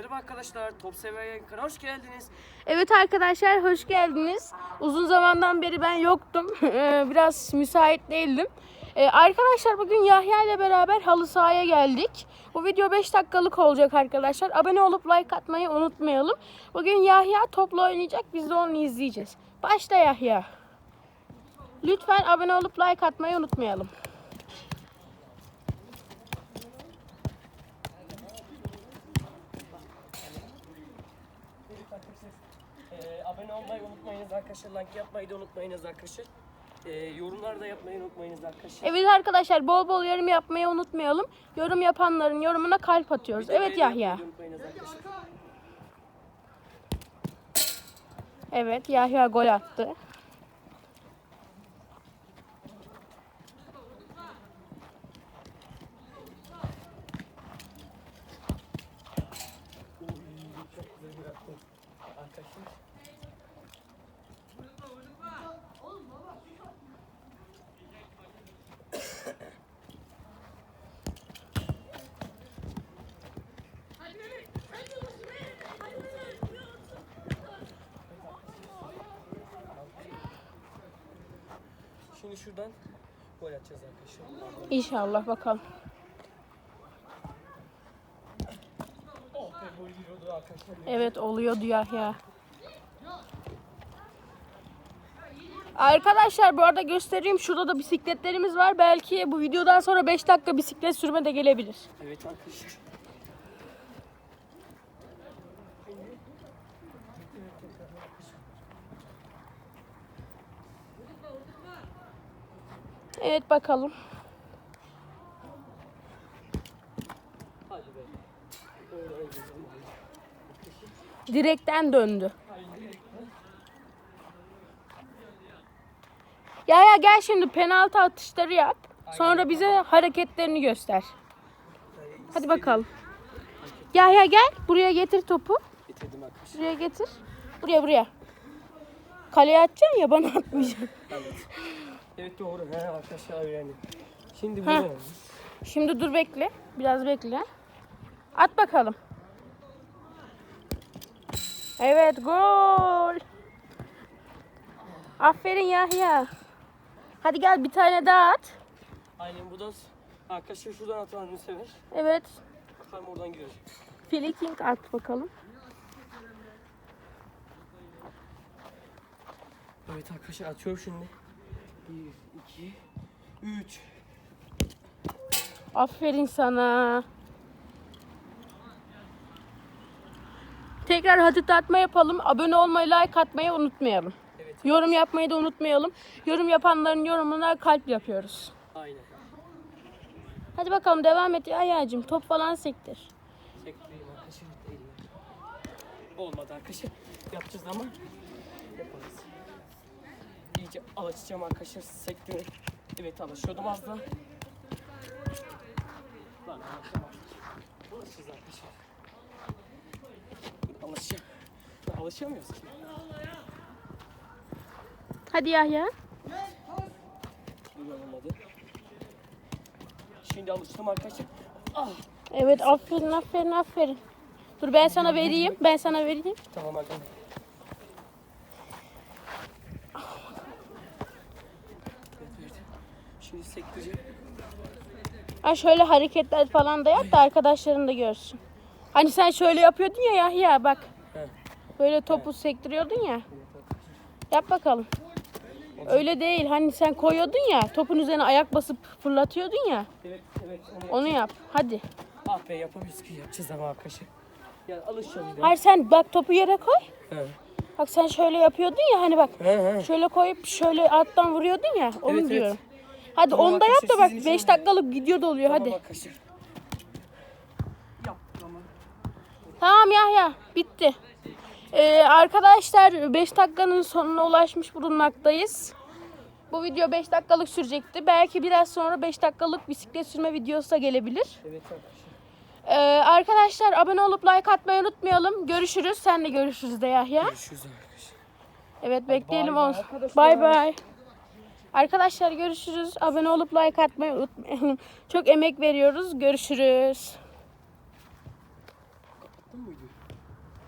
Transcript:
Merhaba arkadaşlar, Top Sever Yayınkan'a hoş geldiniz. Evet arkadaşlar hoş geldiniz. Uzun zamandan beri ben yoktum. Biraz müsait değildim. Ee, Arkadaşlar bugün Yahya ile beraber halı sahaya geldik. Bu video 5 dakikalık olacak arkadaşlar. Abone olup like atmayı unutmayalım. Bugün Yahya topla oynayacak. Biz de onu izleyeceğiz. Başla Yahya. Lütfen abone olup like atmayı unutmayalım. Abone olmayı unutmayınız arkadaşlar, like yapmayı da unutmayınız arkadaşlar. Ee, yorumlar da yapmayı unutmayınız arkadaşlar. Evet arkadaşlar bol bol yorum yapmayı unutmayalım. Yorum yapanların yorumuna kalp atıyoruz. Bir de Evet beğeni Yahya. yapmayı unutmayınız arkadaşlar. Evet Yahya gol attı. Şimdi şuradan gol atacağız arkadaşlar. İnşallah bakalım. Oh be gol giriyordu arkadaşlar. Evet oluyordu Yahya. Arkadaşlar bu arada göstereyim. Şurada da bisikletlerimiz var. Belki bu videodan sonra 5 dakika bisiklet sürme de gelebilir. Evet arkadaşlar. Evet bakalım. Direkten döndü. Yahya gel şimdi penaltı atışları yap. Sonra bize hareketlerini göster. Hadi bakalım. Yahya gel. Buraya getir topu. Buraya getir. Buraya buraya. Kaleye atacaksın ya bana atmayacaksın. Evet. Doğru. He arkadaşlar yani. Şimdi bunu Şimdi dur bekle. Biraz bekle. At bakalım. Evet gol. Aferin Yahya. Hadi gel bir tane daha at. Aynen bu da arkadaşlar şuradan atanını sever. Evet. Tam oradan girer. Flicking at bakalım. Evet arkadaşlar atıyorum şimdi. 1, 2, 3. Aferin sana. Tekrar hatırlatma yapalım. Abone olmayı, like atmayı unutmayalım. Evet. Yorum yapmayı da unutmayalım. Yorum yapanların yorumuna kalp yapıyoruz. Aynen. Hadi bakalım devam et Yahya'cığım. Top falan sektir. Sektireyim. Eline. Olmadı arkadaşlar. Yapacağız ama yaparız. İyice alışacağım arkadaşlar. Sektireyim. Evet alışıyordum az da. Lan alışamam. Alışacağız arkadaşlar. Alışacağım. Alışamıyoruz ki. Hadi Yahya. Olmadı. Şimdi alıştım arkadaşlar. Ah. Evet aferin aferin aferin. Dur ben sana vereyim. Ben sana vereyim. Tamam arkadaşlar. Evet, evet. Şimdi. Ha şöyle hareketler falan da yap da arkadaşların da görsün. Hani sen şöyle yapıyordun ya Yahya bak. Böyle topu sektiriyordun ya. Yap bakalım. Öyle değil. Hani sen koyuyordun ya. Topun üzerine ayak basıp fırlatıyordun ya. Evet, evet. Onu... Yap. Hadi. Ah be yapamayız ki yapacağız ama arkadaşlar. Ya. Hayır sen bak topu yere koy. He. Bak sen şöyle yapıyordun ya hani bak. He he. Şöyle koyup şöyle alttan vuruyordun ya. Onu Evet, evet. diyorum. Hadi Tamam onu da yap da bak sizin 5 için- dakikalık video da oluyor Tamam hadi. arkadaşlar. Ama. Tamam Yahya bitti. Ee, arkadaşlar 5 dakikanın sonuna ulaşmış bulunmaktayız. Bu video 5 dakikalık sürecekti. Belki biraz sonra 5 dakikalık bisiklet sürme videosu da gelebilir. Evet arkadaşlar. Ee, arkadaşlar abone olup like atmayı unutmayalım. Görüşürüz. Sen de görüşürüz de Yahya. Görüşürüz arkadaşlar. Evet bekleyelim. bay o- arkadaşlar. Bay bay. Arkadaşlar görüşürüz. Abone olup like atmayı unutmayalım. Çok emek veriyoruz. Görüşürüz.